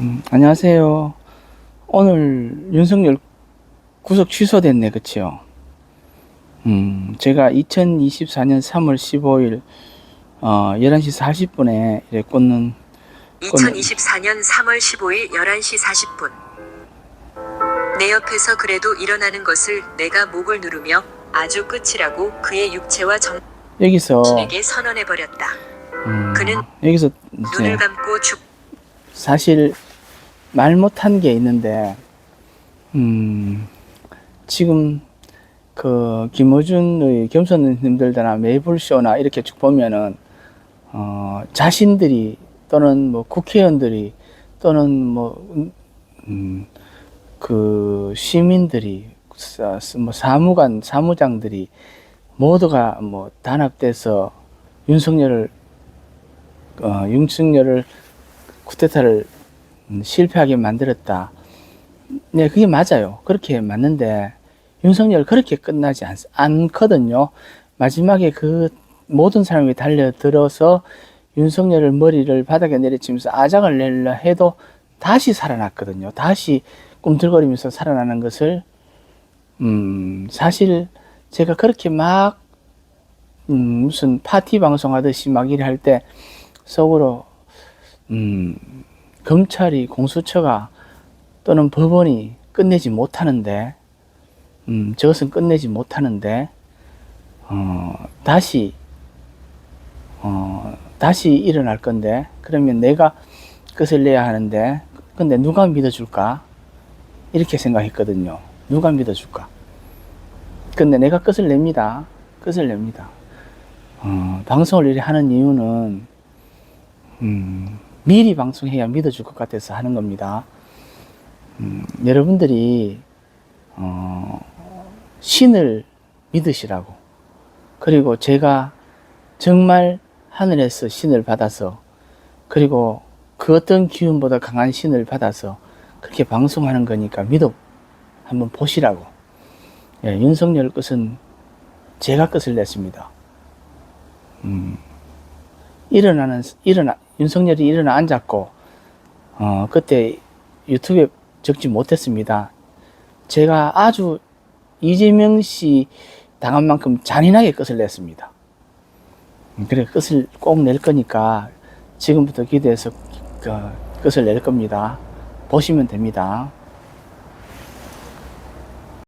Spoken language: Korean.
음, 안녕하세요. 오늘 윤석열 구속 취소됐네, 그치요? 음, 제가 2024년 3월 15일, 어, 11시 40분에 이래 꽂는, 2024년 3월 15일 11시 40분. 내 옆에서 그래도 일어나는 것을 내가 목을 누르며 아주 끝이라고 그의 육체와 여기서, 정신에게 선언해버렸다. 음, 그는 여기서 눈을 이제 감고 죽 사실 말 못한 게 있는데, 음, 지금 그 김어준의 겸손님들이나 메이플쇼나 이렇게 쭉 보면은, 어, 자신들이 또는 뭐 국회의원들이 또는 뭐, 음, 음, 그 시민들이 사- 뭐 사무관, 사무장들이 모두가 뭐 단합돼서 윤석열을, 어, 윤석열을 쿠데타를 음, 실패하게 만들었다. 네, 그게 맞아요. 그렇게 맞는데 윤석열 그렇게 끝나지 않, 않거든요. 마지막에 그 모든 사람이 달려들어서 윤석열을 머리를 바닥에 내리치면서 아작을 내려 해도 다시 살아났거든요. 다시 꿈틀거리면서 살아나는 것을 음, 사실 제가 그렇게 막 음, 무슨 파티 방송하듯이 막 일할 때 속으로 음, 검찰이 공수처가 또는 법원이 끝내지 못하는데 음, 저것은 끝내지 못하는데 어, 다시 어, 다시 일어날 건데 그러면 내가 끝을 내야 하는데 근데 누가 믿어줄까? 이렇게 생각했거든요. 누가 믿어줄까? 근데 내가 끝을 냅니다. 끝을 냅니다. 어, 방송을 이렇게 하는 이유는 음, 미리 방송해야 믿어줄 것 같아서 하는 겁니다. 음, 여러분들이 어, 신을 믿으시라고 그리고 제가 정말 하늘에서 신을 받아서 그리고 그 어떤 기운보다 강한 신을 받아서 그렇게 방송하는 거니까 믿어 한번 보시라고 예, 윤석열 끝은 제가 끝을 냈습니다. 음, 일어나는 일어나 윤석열이 일어나 앉았고 어 그때 유튜브에 적지 못했습니다. 제가 아주 이재명 씨 당한 만큼 잔인하게 끝을 냈습니다. 음, 그래 끝을 꼭 낼 거니까 지금부터 기대해서 그 끝을 낼 겁니다. 보시면 됩니다.